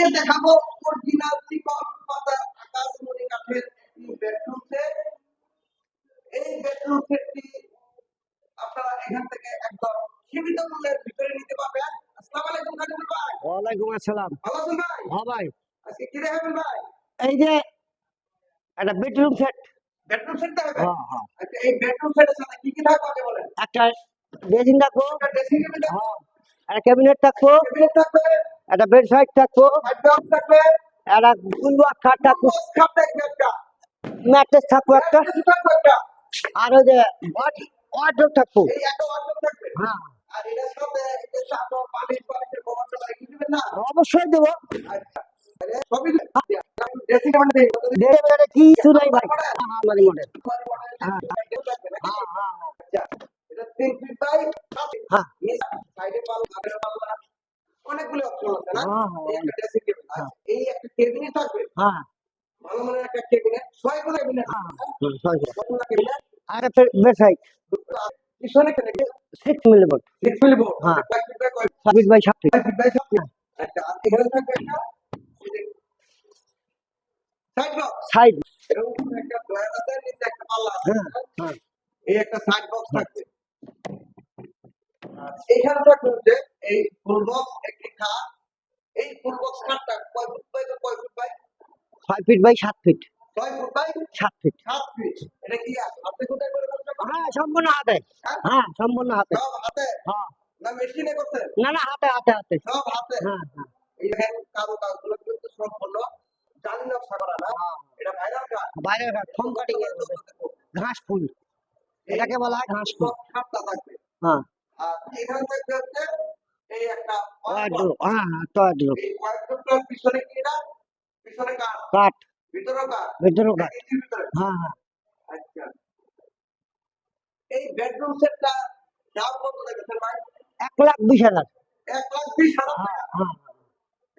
আজকে দেখাবো অরিজিনাল চিকন পাতা আকাশমণি কাঠের একটি বেডরুম সেট এই বেডরুম সেটটি আপনারা এখান থেকে একদম সীমিত মূল্যের ভিতরে নিতে পারবেন। আসসালামু আলাইকুম কাজল ভাই। ওয়ালাইকুম আসসালাম। ভালো আছেন ভাই? হ্যাঁ ভাই। আজকে কি দেখাবেন ভাই? এই যে একটা বেডরুম সেট বেডরুম সেট দেখাবেন? হ্যাঁ হ্যাঁ। আচ্ছা এই বেডরুম সেটের সাথে কি কি থাকবে আগে বলেন। একটা ড্রেসিং থাকব। একটা ড্রেসিং টেবিল থাকবে। একটা ক্যাবিনেট থাকব। ক্যাবিনেট থাকবে। একটা বেড সাইড থাকব। একটা কুলবার খাট থাকব। ম্যাট্রেস থাকব একটা। আর ওই যে থাকব। হ্যাঁ। অবশ্যই দেবো। আচ্ছা। কিছু নাই ভাই। হ্যাঁ আমাদের মডেল হ্যাঁ। হ্যাঁ হ্যাঁ অনেকগুলো অপশন আছে না? হ্যাঁ, হ্যাঁ, এই একটা ড্রেসিং টেবিল এই একটা কেবিনেট থাকবে। হ্যাঁ। ভালো মানের একটা কেবিনেট ছয় হ্যাঁ। ছয় কোণা। কেবিনেট আর একটা পিছনে কেন সিক্স মিলি বোর্ড সিক্স মিলিব হ্যাঁ। কয় ফিট বাই কয়? সাত ফিট বাই সাত ফিট ফিট বাই সাত ফিট আচ্ছা আর এখানে থাকবে একটা? সাইড বক্স সাইড এরকম একটা ড্রয়ার আছে নিচে একটা পাল্লা আছে হ্যাঁ হ্যাঁ? এই একটা সাইড বক্স থাকবে। এখানে থাকবে এই ফুল বক্স এই ফুল বক্স খাটটা কয় ফুট বাই কয় ফুট বাই? ছয় ফিট বাই সাত ফিট। ছয় ফুট বাই? সাত ফিট। সাত ফিট। এটা কি হাতে কোথায় করে হ্যাঁ সম্পূর্ণ হাতে। হ্যাঁ? সম্পূর্ণ হাতে। সব হাতে? হ্যাঁ। না মেশিনে করছেন? না না হাতে হাতে হাতে। সব হাতে? হ্যাঁ হ্যাঁ। এই কারও কাজগুলো কিন্তু সম্পূর্ণ জালি নকশা করা না। এটা ভাইরাল কাজ বাইরের ঘাট ফোম কাটিং এর ঘাস ফুল। এটাকে বলা হয় ঘাস ফুল। থাকবে। হ্যাঁ। আর এখান হচ্ছে এই একটা হ্যাঁ হ্যাঁ তো ওয়ার্ড্রোব এই ওয়ার্ডরোবটার পিছনে কি না পিছনে কার কাঠ ভিতরে কার ভেতরেও কাঠ হ্যাঁ হ্যাঁ। আচ্ছা। এই বেডরুম সেটটা দাম কত রেখেছেন ভাই? এক লাখ বিশ হাজার। এক লাখ বিশ হাজার হ্যাঁ হ্যাঁ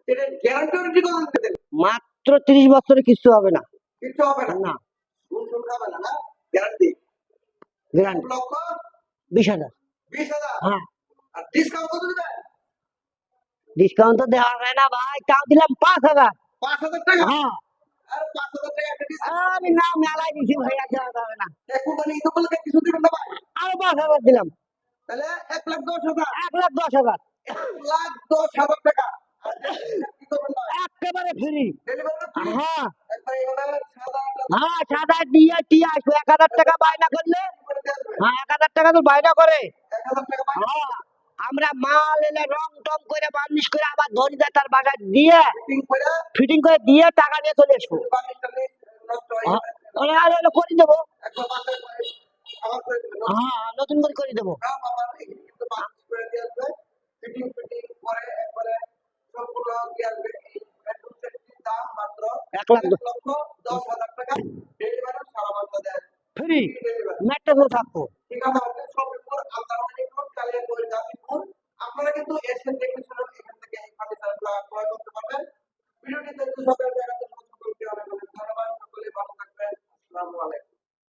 এটা গ্যারান্টি কত দিতে মাত্র তিরিশ বছরে কিছু হবে না। কিছু হবে না? না। শুন শুন না না? গ্যারান্টি গ্যারান্টি বিশ হাজার। বিশ হাজার? হ্যাঁ। আর ডিসকাউন্ট কত দিবেন ডিসকাউন্ট তো দেওয়া যায় না ভাই তাও দিলাম পাঁচ হাজার। পাঁচ হাজার টাকা? হ্যাঁ। আর টাকা একটা ডিসকাউন্ট আমি না মেলায় দিছি ভাই আর দেওয়া যাবে না। কোম্পানি ঈদ উপলক্ষে কিছু দিবেন না ভাই। আরও পাঁচ হাজার দিলাম। তাহলে এক লাখ দশ হাজার। এক লাখ দশ হাজার। এক লাখ দশ হাজার টাকা। আর কি করবেন ভাই? একেবারে ফ্রি হ্যাঁ। একবার এভাবে সাদা হ্যাঁ সাদা দিয়ে টিয়া আসবে। এক হাজার টাকা বায়না করলে। হ্যাঁ এক হাজার টাকা তো বায়না করে। হ্যাঁ। আমরা মাল এলে রং টং করে বার্নিশ করে আবার ধরি দেয় তার বাজার দিয়ে ফিটিং করে? দিয়ে টাকা নিয়ে চলে আসব। হয়ে হ্যাঁ, করে দেবো। দিবেন হ্যাঁ নতুন করে করে দেবো। করে দিয়ে আসবে ফিটিং ফিটিং এসে দেখে শুনে এখান থেকে এই ফার্নিচারগুলো ক্রয় করতে পারবেন। ভিডিওটিতে একটু সতর্ক